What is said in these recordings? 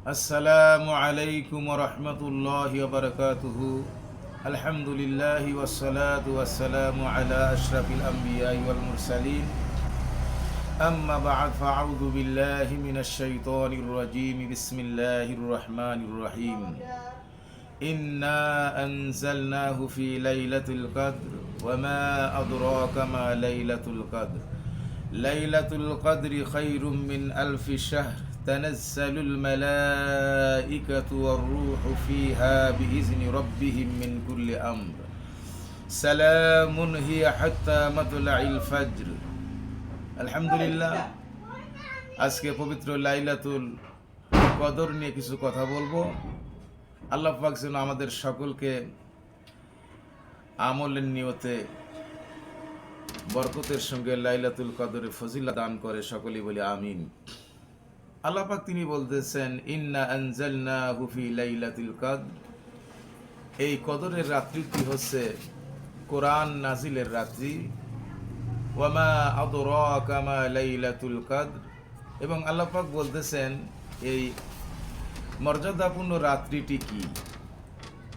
السلام عليكم ورحمة الله وبركاته. الحمد لله والصلاة والسلام على أشرف الأنبياء والمرسلين. أما بعد فأعوذ بالله من الشيطان الرجيم. بسم الله الرحمن الرحيم. إنا أنزلناه في ليلة القدر وما أدراك ما ليلة القدر. ليلة القدر خير من ألف شهر. تنزل الملائكة والروح فيها بإذن ربهم من كل أمر سلام هي حتى مطلع الفجر الحمد لله আজকে পবিত্র লাইলাতুল কদর নিয়ে কিছু কথা বলবো আল্লাহ পাক যেন আমাদের সকলকে আমলের নিয়তে বরকতের সঙ্গে লাইলাতুল কদরে ফজিলা দান করে সকলেই বলি আমিন আল্লাহ পাক তিনি বলতেছেন, ইন্না আনজালনাহু ফি লাইলাতুল এই কদরের রাত্রিটি হচ্ছে কোরআন নাজিলের রাত্রি। ওয়ামা আদরাকা মা লাইলাতুল কদর। এবং আল্লাহ পাক বলতেছেন, এই মর্যাদাপূর্ণ রাত্রিটি কি?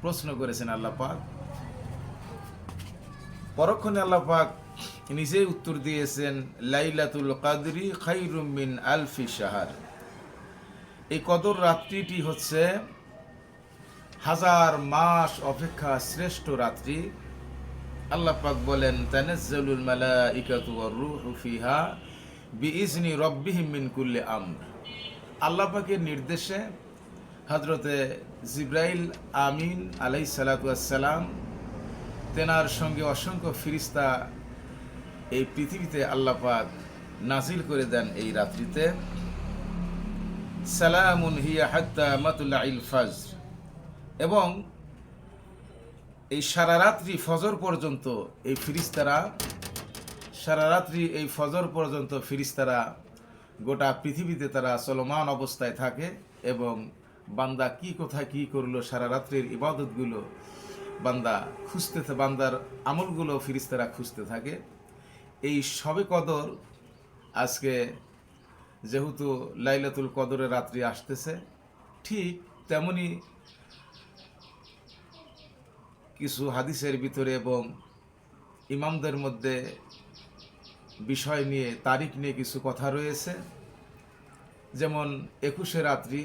প্রশ্ন করেছেন আল্লাহ পাক। পরক্ষণে আল্লাহ পাক নিজেই উত্তর দিয়েছেন, লাইলাতুল কাদরি খাইরুম মিন আলফি শাহার। এই কদর রাত্রিটি হচ্ছে হাজার মাস অপেক্ষা শ্রেষ্ঠ রাত্রি। আল্লাহ পাক বলেন, তানাজ্জালুল মালাইকাতু ওয়ার রূহু ফিহা বিইজনি রব্বিহিম মিন কুল্লি আমর। আল্লাহ পাকের নির্দেশে হজরতে জিব্রাইল আমিন আলাই সালাতাম তেনার সঙ্গে অসংখ্য ফিরিস্তা এই পৃথিবীতে আল্লাহ পাক নাজিল করে দেন এই রাত্রিতে। সালামুন হিয়া হাত্তা মাতুল্লা ইল এবং এই সারা রাত্রি ফজর পর্যন্ত এই ফিরিস্তারা, সারা রাত্রি এই ফজর পর্যন্ত ফিরিস্তারা গোটা পৃথিবীতে তারা চলমান অবস্থায় থাকে এবং বান্দা কি কোথায় কি করল, সারা রাত্রির ইবাদতগুলো বান্দা খুঁজতে, বান্দার আমলগুলো ফিরিস্তারা খুঁজতে থাকে। এই সবে কদর আজকে যেহেতু লাইলাতুল কদরের রাত্রি আসতেছে, ঠিক তেমনি কিছু হাদিসের ভিতরে এবং ইমামদের মধ্যে বিষয় নিয়ে, তারিখ নিয়ে কিছু কথা রয়েছে। যেমন একুশে রাত্রি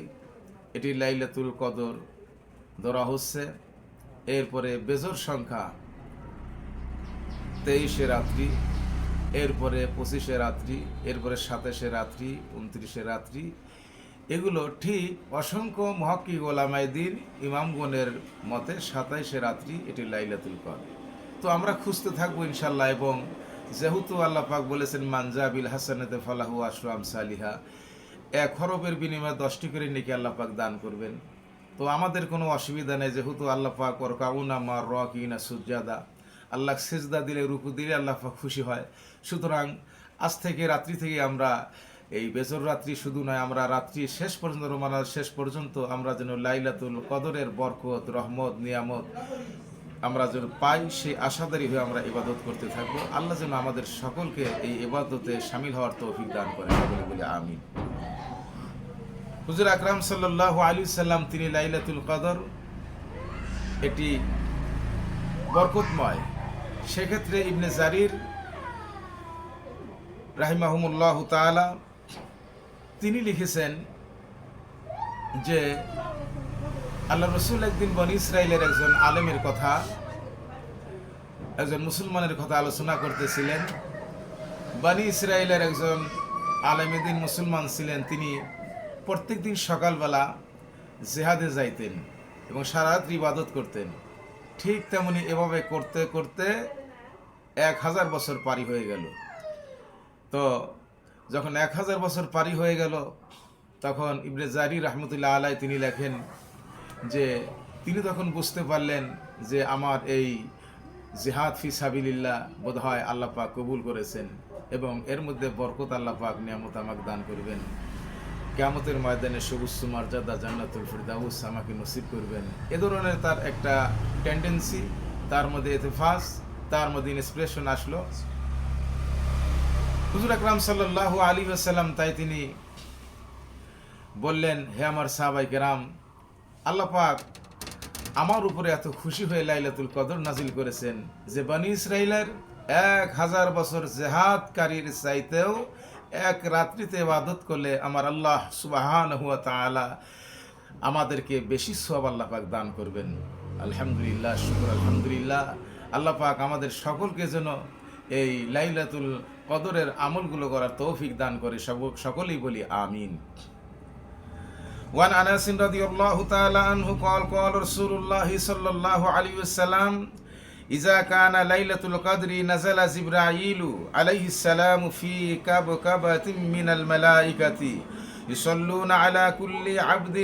এটি লাইলাতুল কদর ধরা হচ্ছে। এরপরে বেজর সংখ্যা তেইশে রাত্রি এরপরে পঁচিশে রাত্রি, এরপরে সাতাশে রাত্রি, উনত্রিশে রাত্রি। এগুলো ঠিক অসংখ্য মহাক্কি গোলামাইদিন ইমামগণের মতে সাতাইশে রাত্রি এটি লাইলাতুল কদর। তো আমরা খুঁজতে থাকব ইনশাল্লাহ এবং যেহেতু আল্লাহ পাক বলেছেন মানজা বিল হাসানেতে ফালাহু আশরাম সালিহা এক হরফের বিনিময়ে দশটি করে নেকি আল্লাহ পাক দান করবেন। তো আমাদের কোনো অসুবিধা নেই, যেহেতু আল্লাহ পাক ওর কাউনা মার র কিনা সুজাদা আল্লাহ সেজদা দিলে, রুকু দিলে আল্লাহ খুশি হয়। সুতরাং আজ থেকে রাত্রি থেকে আমরা এই বেজর রাত্রি শুধু নয়, আমরা রাত্রি শেষ পর্যন্ত রোমানার শেষ পর্যন্ত আমরা যেন লাইলাতুল কদরের বরকত, রহমত, নিয়ামত আমরা যেন পাই, সেই আশাদারি হয়ে আমরা ইবাদত করতে থাকব। আল্লাহ যেন আমাদের সকলকে এই ইবাদতে সামিল হওয়ার তৌফিক দান করে সকলে বলে আমি হুজুর আকরাম সাল্লাহ আলী সাল্লাম তিনি লাইলাতুল কদর, এটি বরকতময় সেক্ষেত্রে ইবনে জারির রাহিমাহুমুল্লাহ তাআলা তিনি লিখেছেন যে আল্লাহ রসুল একদিন বনি ইসরায়েলের একজন আলেমের কথা, একজন মুসলমানের কথা আলোচনা করতেছিলেন। বানি ইসরায়েলের একজন আলেমেদিন মুসলমান ছিলেন, তিনি প্রত্যেক দিন সকালবেলা জেহাদে যাইতেন এবং সারা রাত্রি ইবাদত করতেন। ঠিক তেমনি এভাবে করতে করতে এক হাজার বছর পারি হয়ে গেল। তো যখন এক হাজার বছর পারি হয়ে গেল, তখন ইবনে জারি রহমতুল্লাহ আলাই তিনি লেখেন যে, তিনি তখন বুঝতে পারলেন যে আমার এই জেহাদ ফি সাবিলিল্লাহ বোধ হয় আল্লাহ পাক কবুল করেছেন এবং এর মধ্যে বরকত আল্লাহ পাক নিয়ামত আমাকে দান করবেন। কেয়ামতের ময়দানে সবুজ মর্যাদা জান্নাতুল ফিরদাউস আমাকে নসিব করবেন। এ ধরনের তার একটা টেন্ডেন্সি তার মধ্যে এতে এতেফাস তার মধ্যে ইন্সপিরেশন আসলো। হুজুর আকরাম সাল্লাহ আলী আসাল্লাম তাই তিনি বললেন, হে আমার সাহাবাই কেরাম, আল্লাহ পাক আমার উপরে এত খুশি হয়ে লাইলাতুল কদর নাজিল করেছেন যে বানি ইসরাইলের এক হাজার বছর জেহাদকারীর চাইতেও এক রাত্রিতে ইবাদত করলে আমার আল্লাহ সুবাহান হুয়া তাআলা আমাদেরকে বেশি সব আল্লাহ পাক দান করবেন। আলহামদুলিল্লাহ, শুক্র আলহামদুলিল্লাহ। আল্লাহ পাক আমাদের সকলকে যেন এই লাইলাতুল কদরের আমলগুলো করার তৌফিক দান করে সব- সকলেই বলি আমিন وعن انس رضي الله تعالى عنه قال قال رسول الله صلى الله عليه وسلم إذا كان ليلة القدر نزل جبرائيل عليه السلام في كبكبة من الملائكة يصلون على كل عبد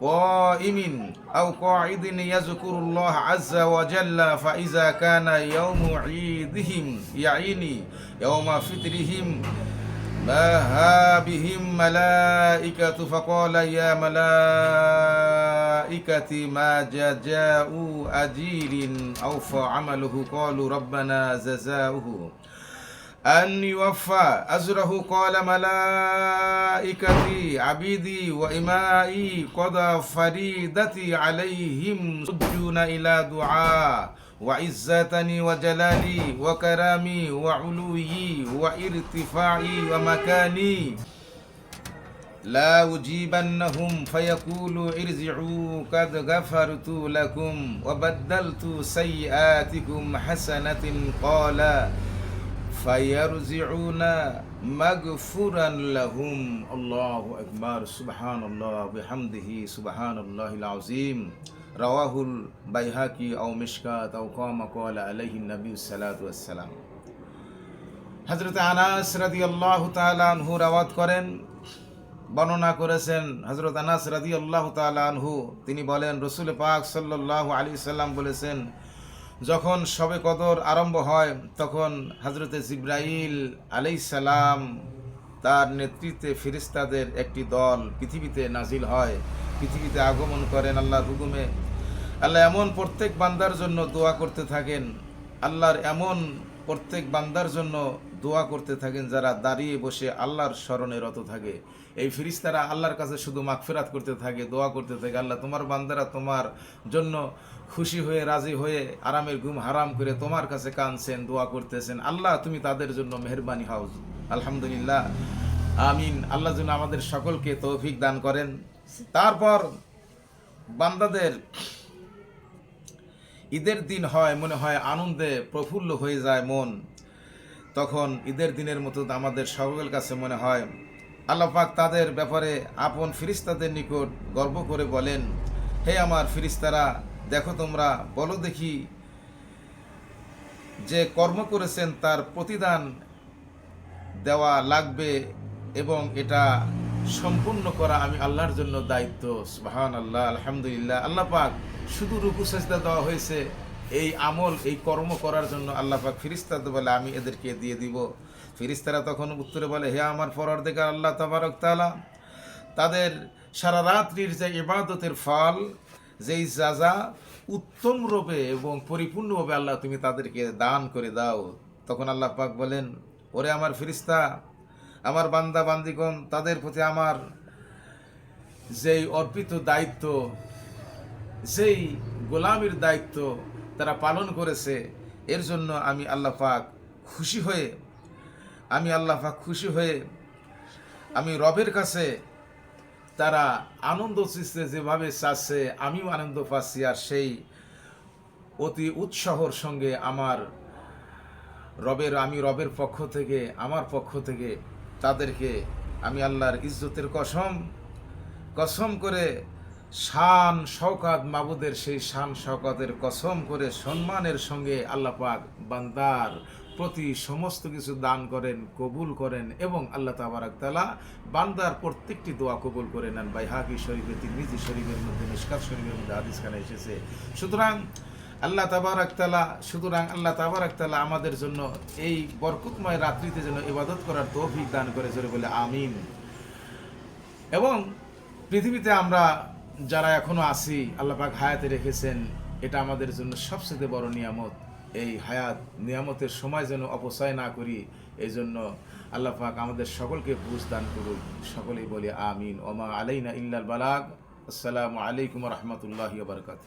قائم أو قاعد يذكر الله عز وجل فإذا كان يوم عيدهم يعيني يوم فطرهم باها بهم ملائكة؟ فقال يا ملائكة ما جزاء أجير أوفى عمله قالوا ربنا جزاؤه. أن يوفى أجره قال ملائكتي عبيدي وإمائي قضى فريدتي عليهم يصدون إلى دعاء وعزتني وجلالي وكرامي وعلوي وارتفاعي ومكاني. لا أجيبنهم فيقول ارجعوا قد غفرت لكم وبدلت سيئاتكم حسنة قال ফায়ারজিউনা মাগফুরান লাহুম। আল্লাহু আকবার, সুবহানাল্লাহ, বিহামদিহি, সুবহানাল্লাহিল আযীম। রাওয়াহুল বাইহাকি আও মিশকাত আও কামা ক্বালা আলাইহি নবী সাল্লাতু ওয়াসসালাম। হযরত আনাস রাদিয়াল্লাহু তাআলা আনহু রাওয়াত করেন, বর্ণনা করেছেন হজরত আনাস রাদি আল্লাহ তালহু তিনি বলেন, রসুল পাক সাল্লাহ আলী সাল্লাম বলেছেন যখন সবে কদর আরম্ভ হয়, তখন হজরতে জিব্রাইল আলাই সালাম তার নেতৃত্বে ফিরিস্তাদের একটি দল পৃথিবীতে নাজিল হয়। পৃথিবীতে আগমন করেন আল্লাহর হুকুমে। আল্লাহ এমন প্রত্যেক বান্দার জন্য দোয়া করতে থাকেন। আল্লাহর এমন প্রত্যেক বান্দার জন্য দোয়া করতে থাকেন যারা দাঁড়িয়ে বসে আল্লাহর স্মরণে রত থাকে। এই ফিরিস্তারা আল্লাহর কাছে শুধু মাগফিরাত করতে থাকে, দোয়া করতে থাকে। আল্লাহ, তোমার বান্দারা তোমার জন্য খুশি হয়ে, রাজি হয়ে আরামের ঘুম হারাম করে তোমার কাছে কানছেন দোয়া করতেছেন। আল্লাহ, তুমি তাদের জন্য মেহরবানি হাও আলহামদুলিল্লাহ। আমিন। আল্লাহ যেন আমাদের সকলকে তৌফিক দান করেন। তারপর বান্দাদের ঈদের দিন হয়, মনে হয় আনন্দে প্রফুল্ল হয়ে যায় মন। তখন ঈদের দিনের মতো আমাদের সকলের কাছে মনে হয়, আল্লাহ পাক তাদের ব্যাপারে আপন ফিরিস্তাদের নিকট গর্ব করে বলেন, হে আমার ফিরিস্তারা দেখো তোমরা, বলো দেখি যে কর্ম করেছেন তার প্রতিদান দেওয়া লাগবে এবং এটা সম্পূর্ণ করা আমি আল্লাহর জন্য দায়িত্ব। সুবহান আল্লাহ আলহামদুলিল্লাহ। আল্লাহ পাক শুধু রুকু, সাজদা দেওয়া হয়েছে। এই আমল, এই কর্ম করার জন্য আল্লাহ পাক ফিরিস্তাদের বলে, আমি এদেরকে দিয়ে দিব। ফিরিস্তারা তখন উত্তরে বলে, হে আমার ফররদেগার আল্লাহ তাবারক তাআলা, তাদের সারা রাত্রির যে ইবাদতের ফল, যেই যাজা উত্তম রূপে এবং পরিপূর্ণভাবে আল্লাহ তুমি তাদেরকে দান করে দাও। তখন আল্লাহ পাক বলেন, ওরে আমার ফিরিস্তা আমার বান্দা, বান্দিগণ, তাদের প্রতি আমার যেই অর্পিত দায়িত্ব সেই গোলামির দায়িত্ব তারা পালন করেছে, এর জন্য আমি আল্লাহ পাক খুশি হয়ে, আমি আল্লাহ পাক খুশি হয়ে, আমি রবের কাছে তারা আনন্দ চিচ্ছে যেভাবে চাচ্ছে, আমিও আনন্দ পাচ্ছি, আর সেই অতি উৎসাহর সঙ্গে আমার রবের, আমি রবের পক্ষ থেকে, আমার পক্ষ থেকে তাদেরকে আমি আল্লাহর ইজ্জতের কসম কসম করে শান শওকাত মাবুদের সেই শান শওকাতের কসম করে সম্মানের সঙ্গে আল্লাহ পাক বান্দার প্রতি সমস্ত কিছু দান করেন, কবুল করেন এবং আল্লাহ তাবারাক তালা বান্দার প্রত্যেকটি দোয়া কবুল করে নেন। বাই হাকি শরীফে, তিরমিজি শরীফের মধ্যে মিসকাত শরীফের মধ্যে হাদিস খানে এসেছে। সুতরাং আল্লাহ তাবারাক তালা সুতরাং আল্লাহ তাবারাক তালা আমাদের জন্য এই বরকতময় রাত্রিতে যেন ইবাদত করার তৌফিক দান করে, জোরে বলে আমিন। এবং পৃথিবীতে আমরা যারা এখনও আছি, আল্লাহ পাক হায়াতে রেখেছেন, এটা আমাদের জন্য সবচেয়ে বড় নিয়ামত। এই হায়াত, নিয়ামতের সময় যেন অপচয় না করি এই জন্য আল্লাহ পাক আমাদের সকলকে বুঝ দান করুন সকলেই বলি আমিন। ওমা আলাইনা ইল্লাল বালাগ। আসসালামু আলাইকুম রহমতুল্লাহ বারকাত